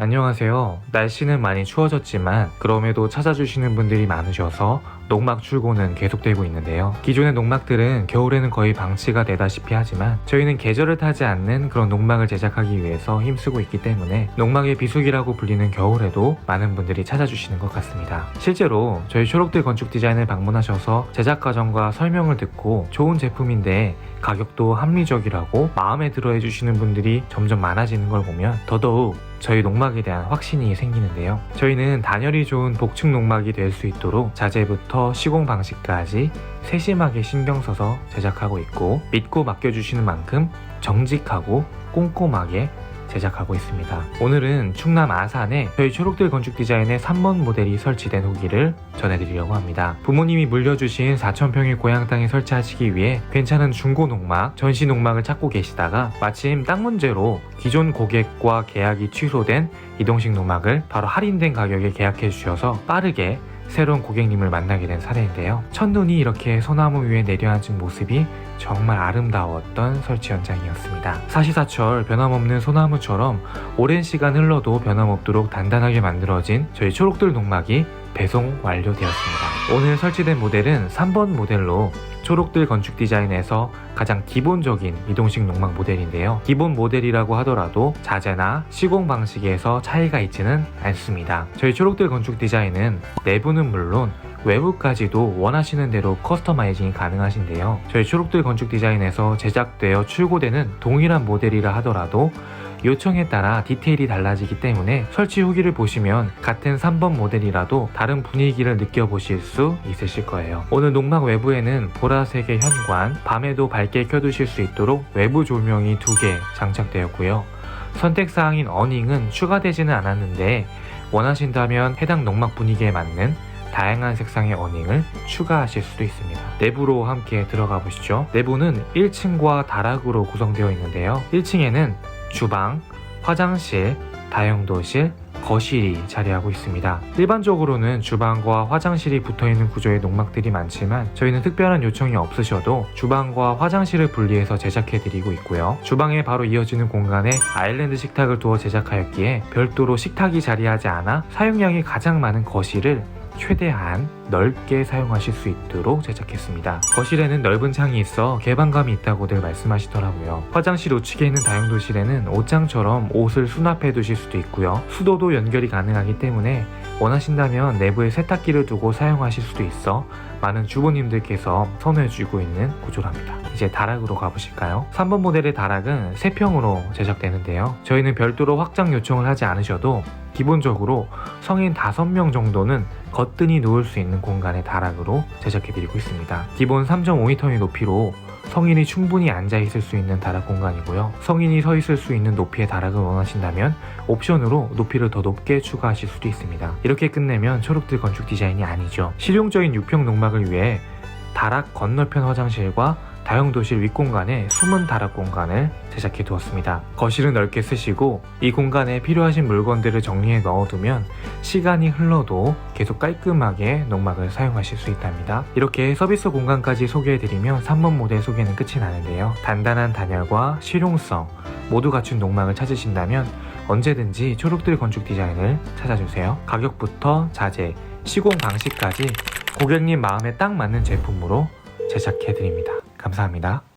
안녕하세요. 날씨는 많이 추워졌지만 그럼에도 찾아주시는 분들이 많으셔서 농막 출고는 계속되고 있는데요. 기존의 농막들은 겨울에는 거의 방치가 되다시피 하지만 저희는 계절을 타지 않는 그런 농막을 제작하기 위해서 힘쓰고 있기 때문에 농막의 비수기라고 불리는 겨울에도 많은 분들이 찾아주시는 것 같습니다. 실제로 저희 초록들 건축 디자인을 방문하셔서 제작 과정과 설명을 듣고 좋은 제품인데 가격도 합리적이라고 마음에 들어 해주시는 분들이 점점 많아지는 걸 보면 더더욱 저희 농막에 대한 확신이 생기는데요. 저희는 단열이 좋은 복층 농막이 될 수 있도록 자재부터 시공 방식까지 세심하게 신경 써서 제작하고 있고 믿고 맡겨주시는 만큼 정직하고 꼼꼼하게 제작하고 있습니다. 오늘은 충남 아산에 저희 초록들 건축 디자인의 3번 모델이 설치된 후기를 전해드리려고 합니다. 부모님이 물려주신 4,000평의 고향 땅에 설치하시기 위해 괜찮은 중고 농막, 전시 농막을 찾고 계시다가 마침 땅 문제로 기존 고객과 계약이 취소된 이동식 농막을 바로 할인된 가격에 계약해 주셔서 빠르게 새로운 고객님을 만나게 된 사례인데요. 첫눈이 이렇게 소나무 위에 내려앉은 모습이 정말 아름다웠던 설치 현장이었습니다. 사시사철 변함없는 소나무처럼 오랜 시간 흘러도 변함없도록 단단하게 만들어진 저희 초록들 농막이 배송 완료되었습니다. 오늘 설치된 모델은 3번 모델로 초록들 건축 디자인에서 가장 기본적인 이동식 농막 모델인데요. 기본 모델이라고 하더라도 자재나 시공 방식에서 차이가 있지는 않습니다. 저희 초록들 건축 디자인은 내부는 물론 외부까지도 원하시는 대로 커스터마이징이 가능하신데요. 저희 초록들 건축 디자인에서 제작되어 출고되는 동일한 모델이라 하더라도 요청에 따라 디테일이 달라지기 때문에 설치 후기를 보시면 같은 3번 모델이라도 다른 분위기를 느껴보실 수 있으실 거예요. 오늘 농막 외부에는 보라색의 현관, 밤에도 밝게 켜두실 수 있도록 외부 조명이 두개 장착되었고요. 선택사항인 어닝은 추가되지는 않았는데 원하신다면 해당 농막 분위기에 맞는 다양한 색상의 어닝을 추가하실 수도 있습니다. 내부로 함께 들어가 보시죠. 내부는 1층과 다락으로 구성되어 있는데요. 1층에는 주방, 화장실, 다용도실, 거실이 자리하고 있습니다. 일반적으로는 주방과 화장실이 붙어 있는 구조의 농막들이 많지만 저희는 특별한 요청이 없으셔도 주방과 화장실을 분리해서 제작해 드리고 있고요. 주방에 바로 이어지는 공간에 아일랜드 식탁을 두어 제작하였기에 별도로 식탁이 자리하지 않아 사용량이 가장 많은 거실을 최대한 넓게 사용하실 수 있도록 제작했습니다. 거실에는 넓은 창이 있어 개방감이 있다고들 말씀하시더라고요. 화장실 우측에 있는 다용도실에는 옷장처럼 옷을 수납해 두실 수도 있고요. 수도도 연결이 가능하기 때문에 원하신다면 내부에 세탁기를 두고 사용하실 수도 있어 많은 주부님들께서 선호해주고 있는 구조랍니다. 이제 다락으로 가보실까요? 3번 모델의 다락은 3평으로 제작되는데요. 저희는 별도로 확장 요청을 하지 않으셔도 기본적으로 성인 5명 정도는 거뜬히 누울 수 있는 공간의 다락으로 제작해드리고 있습니다. 기본 3.5m의 높이로 성인이 충분히 앉아 있을 수 있는 다락 공간이고요. 성인이 서 있을 수 있는 높이의 다락을 원하신다면 옵션으로 높이를 더 높게 추가하실 수도 있습니다. 이렇게 끝내면 초록들 건축 디자인이 아니죠. 실용적인 6평 농막을 위해 다락 건너편 화장실과 다용도실 윗공간에 숨은 다락 공간을 제작해 두었습니다. 거실은 넓게 쓰시고 이 공간에 필요하신 물건들을 정리해 넣어두면 시간이 흘러도 계속 깔끔하게 농막을 사용하실 수 있답니다. 이렇게 서비스 공간까지 소개해드리면 3번 모델 소개는 끝이 나는데요. 단단한 단열과 실용성 모두 갖춘 농막을 찾으신다면 언제든지 초록들 건축 디자인을 찾아주세요. 가격부터 자재, 시공 방식까지 고객님 마음에 딱 맞는 제품으로 제작해드립니다. 감사합니다.